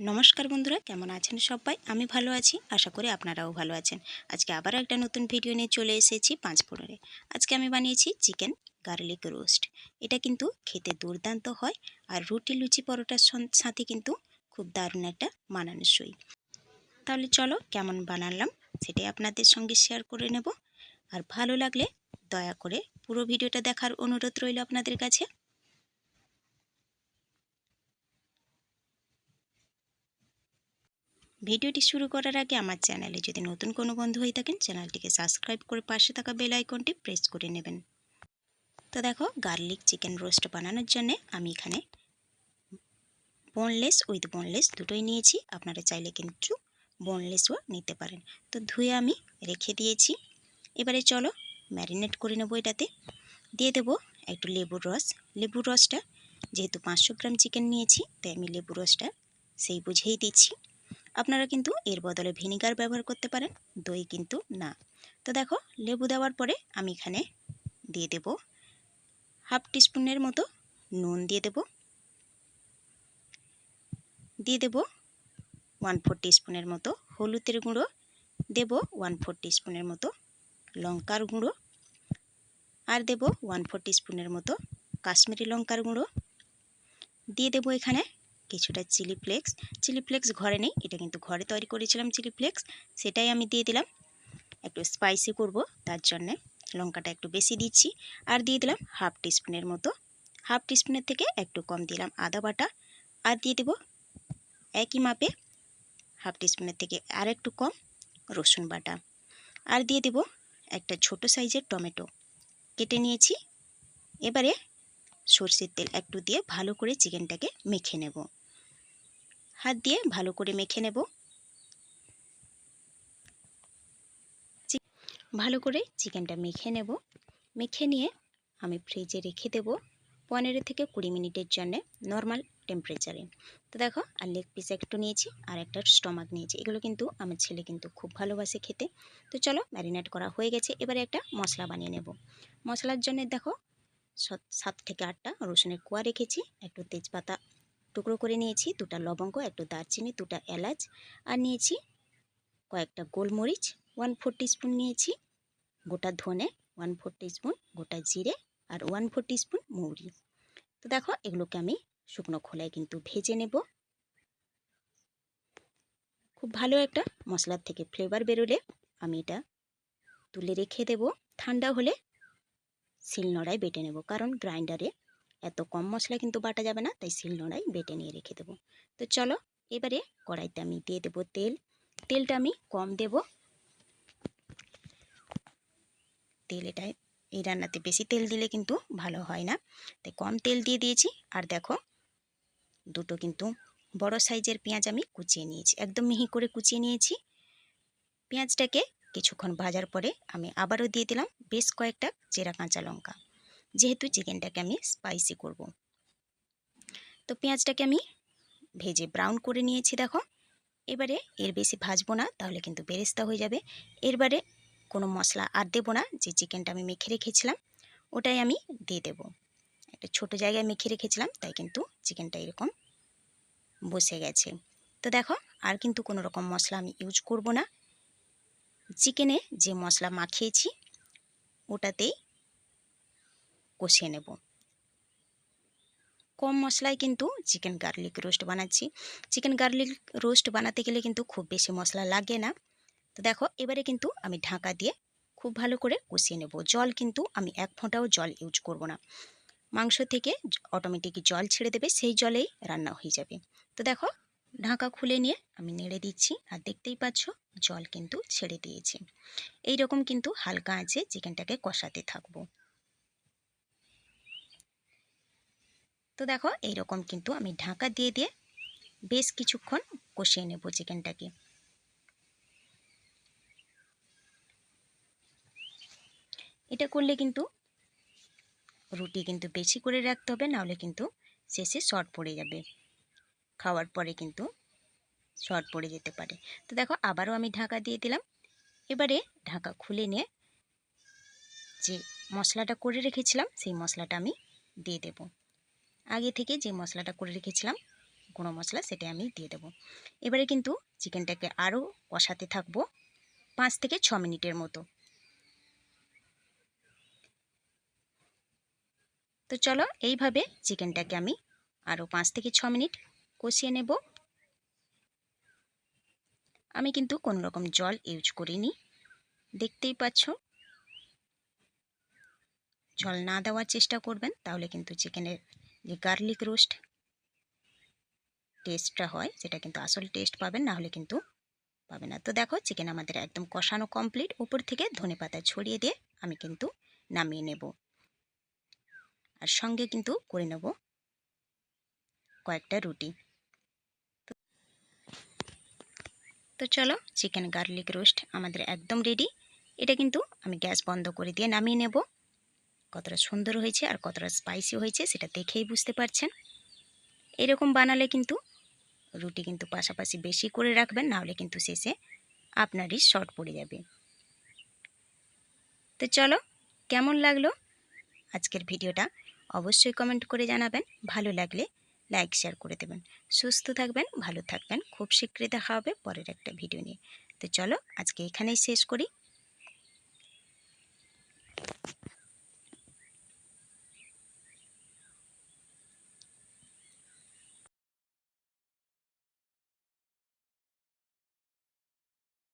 নমস্কার বন্ধুরা, কেমন আছেন সবাই? আমি ভালো আছি, আশা করি আপনারাও ভালো আছেন। আজকে আবারও একটা নতুন ভিডিও নিয়ে চলে এসেছি পাঁচ ফোড়নে। আজকে আমি বানিয়েছি চিকেন গার্লিক রোস্ট। এটা কিন্তু খেতে দুর্দান্ত হয় আর রুটি লুচি পরোটার সাথে কিন্তু খুব দারুণ একটা মানানসই। তাহলে চলো কেমন বানালাম সেটাই আপনাদের সঙ্গে শেয়ার করে নেব। আর ভালো লাগলে দয়া করে পুরো ভিডিওটা দেখার অনুরোধ রইল আপনাদের কাছে। ভিডিওটি শুরু করার আগে আমার চ্যানেলে যদি নতুন কোনো বন্ধু হয়ে থাকেন, চ্যানেলটিকে সাবস্ক্রাইব করে পাশে থাকা বেল আইকনটি প্রেস করে নেবেন। তো দেখো, গার্লিক চিকেন রোস্ট বানানোর জন্যে আমি এখানে বোনলেস উইথ বোনলেস দুটোই নিয়েছি। আপনারা চাইলে কিন্তু বোনলেসও নিতে পারেন। তো ধুয়ে আমি রেখে দিয়েছি। এবারে চলো ম্যারিনেট করে নেব এটাতে। দিয়ে দেবো একটু লেবুর রস। লেবুর রসটা যেহেতু পাঁচশো গ্রাম চিকেন নিয়েছি, তাই আমি লেবুর রসটা সেই বুঝেই দিচ্ছি। আপনারা কিন্তু এর বদলে ভিনিগার ব্যবহার করতে পারেন, দই কিন্তু না। তো দেখো, লেবু দেওয়ার পরে আমি এখানে দিয়ে দেব হাফ টিস্পুনের মতো নুন দিয়ে দেব। দিয়ে দেব ওয়ান ফোর টিস্পুনের মতো হলুদের গুঁড়ো। দেব ওয়ান ফোর টিস্পুনের মতো লঙ্কার গুঁড়ো। আর দেব ওয়ান ফোর টিস্পুনের মতো কাশ্মীরি লঙ্কার গুঁড়ো। দিয়ে দেব এখানে কিছুটা চিলি ফ্লেক্স চিলি ফ্লেক্স ঘরে নেই, এটা কিন্তু ঘরে তৈরি করেছিলাম চিলি ফ্লেক্স সেটাই আমি দিয়ে দিলাম। একটু স্পাইসি করব, তার জন্যে লঙ্কাটা একটু বেশি দিচ্ছি। আর দিয়ে দিলাম হাফ টিস্পুনের মতো। হাফ টিস্পুনের থেকে একটু কম দিলাম আদা বাটা। আর দিয়ে দেব একই মাপে হাফ টিস্পুনের থেকে আর একটু কম রসুন বাটা। আর দিয়ে দেব একটা ছোট সাইজের টমেটো। কেটে নিয়েছি। এবারে সর্ষের তেল একটু দিয়ে ভালো করে চিকেনটাকে মেখে নেব। হাত দিয়ে ভালো করে মেখে নেব। ভালো করে চিকেনটা মেখে নেব। মেখে নিয়ে আমি ফ্রিজে রেখে দেব পনেরো থেকে কুড়ি মিনিটের জন্য নর্মাল টেম্পারেচারে। তো দেখো, আর লেগ পিস একটু নিয়েছি আর একটা স্টমাক নিয়েছি। এগুলো কিন্তু আমার ছেলে কিন্তু খুব ভালোবাসে খেতে। তো চলো ম্যারিনেট করা হয়ে গেছে। এবারে একটা মশলা বানিয়ে নেব। মশলার জন্য দেখো সাত থেকে আটটা রসুনের কোয়া রেখেছি, একটু তেজপাতা টুকরো করে নিয়েছি, দুটা লবঙ্গ, একটু দারচিনি, দুটা এলাচ, আর নিয়েছি কয়েকটা গোলমরিচ ওয়ান ফোর স্পুন নিয়েছি গোটা ধনে ওয়ান ফোর স্পুন গোটা জিরে, আর ওয়ান ফোর স্পুন মৌরি। তো দেখো, এগুলোকে আমি শুকনো খোলায় কিন্তু ভেজে নেব। খুব ভালো একটা মশলার থেকে ফ্লেভার বেরোলে আমি এটা তুলে রেখে দেব। ঠান্ডা হলে শিলনোড়ায় বেটে নেব, কারণ গ্রাইন্ডারে এত কম মশলা কিন্তু বাটা যাবে না, তাই শিলনোড়ায় বেটে নিয়ে রেখে দেবো। তো চলো, এবারে কড়াইতে আমি দিয়ে দেবো তেল। তেলটা আমি কম দেব। তেল এটাই এই রান্নাতে বেশি তেল দিলে কিন্তু ভালো হয় না। তাই কম তেল দিয়ে দিয়েছি, আর দেখো, দুটো কিন্তু বড় সাইজের পেঁয়াজ আমি কুচিয়ে নিয়েছি, একদম মিহি করে কুচিয়ে নিয়েছি। পেঁয়াজটাকে কিছুক্ষণ ভাজার পরে আমি আবারও দিয়ে দিলাম বেশ কয়েকটা চেরা কাঁচা লঙ্কা। যেহেতু চিকেনটাকে আমি স্পাইসি করব। তো পেঁয়াজটাকে আমি ভেজে ব্রাউন করে নিয়েছি, দেখো। এবারে এর বেশি ভাজবো না, তাহলে কিন্তু বেরেস্তা হয়ে যাবে। এরবারে কোনো মশলা আর দেবো না, যে চিকেনটা আমি মেখে রেখেছিলাম, ওটাই আমি দিয়ে দেব। একটা ছোট জায়গায় মেখে রেখেছিলাম, তাই কিন্তু চিকেনটা এরকম বসে গেছে। তো দেখো, আর কিন্তু কোনো রকম মশলা আমি ইউজ করব না। চিকেনে যে মশলা মাখিয়েছি, ওটাতেই কষিয়ে নেব। কম মশলায় কিন্তু চিকেন গার্লিক রোস্ট বানাচ্ছি। চিকেন গার্লিক রোস্ট বানাতে গেলে কিন্তু খুব বেশি মশলা লাগে না। তো দেখো, এবারে কিন্তু আমি ঢাকা দিয়ে খুব ভালো করে কষিয়ে নেব। জল কিন্তু আমি এক ফোঁটাও জল ইউজ করব না। মাংস থেকে অটোমেটিক জল ছেড়ে দেবে, সেই জলেই রান্না হয়ে যাবে। তো দেখো, ঢাকা খুলে নিয়ে আমি নেড়ে দিচ্ছি আর দেখতেই পাচ্ছ, জল কিন্তু ছেড়ে দিয়েছি। এই রকম কিন্তু হালকা আঁচে চিকেনটাকে কষাতে থাকব। তো দেখো, এইরকম কিন্তু আমি ঢাকা দিয়ে দিয়ে বেশ কিছুক্ষণ কষিয়ে নেব চিকেনটাকে। এটা করলে কিন্তু রুটি কিন্তু বেশি করে রাখতে হবে, নাহলে কিন্তু শেষে শর্ট পড়ে যাবে। খাওয়ার পরে কিন্তু শর্ট পড়ে যেতে পারে। তো দেখো, আবারও আমি ঢাকা দিয়ে দিলাম। এবারে ঢাকা খুলে নিয়ে যে মশলাটা করে রেখেছিলাম, সেই মশলাটা আমি দিয়ে দেব। আগে থেকে যে মশলাটা করে রেখেছিলাম, গুঁড়ো মশলা সেটা আমি দিয়ে দেবো। এবারে কিন্তু চিকেনটাকে আরও কষাতে থাকব পাঁচ থেকে ছ মিনিটের মতো। তো চলো এইভাবে চিকেনটাকে আমি আরও পাঁচ থেকে ছ মিনিট কষিয়ে নেব। আমি কিন্তু কোনো রকম জল ইউজ করিনি, দেখতেই পাচ্ছ। জল না দেওয়ার চেষ্টা করবেন, তাহলে কিন্তু চিকেনের যে গার্লিক রোস্ট টেস্টটা হয়, সেটা কিন্তু আসল টেস্ট পাবেন না হলে কিন্তু পাবে না। তো দেখো চিকেন আমাদের একদম কষানো কমপ্লিট উপর থেকে ধনে পাতা ছড়িয়ে দিয়ে আমি কিন্তু নামিয়ে নেব। আর সঙ্গে কিন্তু করে নেব কয়েকটা রুটি। তো চলো চিকেন গার্লিক রোস্ট আমাদের একদম রেডি এটা কিন্তু আমি গ্যাস বন্ধ করে দিয়ে নামিয়ে নেব। কতটা সুন্দর হয়েছে আর কতটা স্পাইসি হয়েছে সেটা দেখেই বুঝতে পারছেন। এরকম বানালে কিন্তু রুটি কিন্তু পাশাপাশি বেশি করে রাখবেন নাহলে কিন্তু শেষে আপনারই শর্ট পড়ে যাবে। তো চলো, কেমন লাগল আজকের ভিডিওটা? অবশ্যই কমেন্ট করে জানাবেন। ভালো লাগলে লাইক শেয়ার করে দেবেন। সুস্থ থাকবেন, ভালো থাকবেন। খুব শীঘ্রই দেখা হবে পরের একটা ভিডিও নিয়ে। তো চলো, আজকে এখানেই শেষ করি।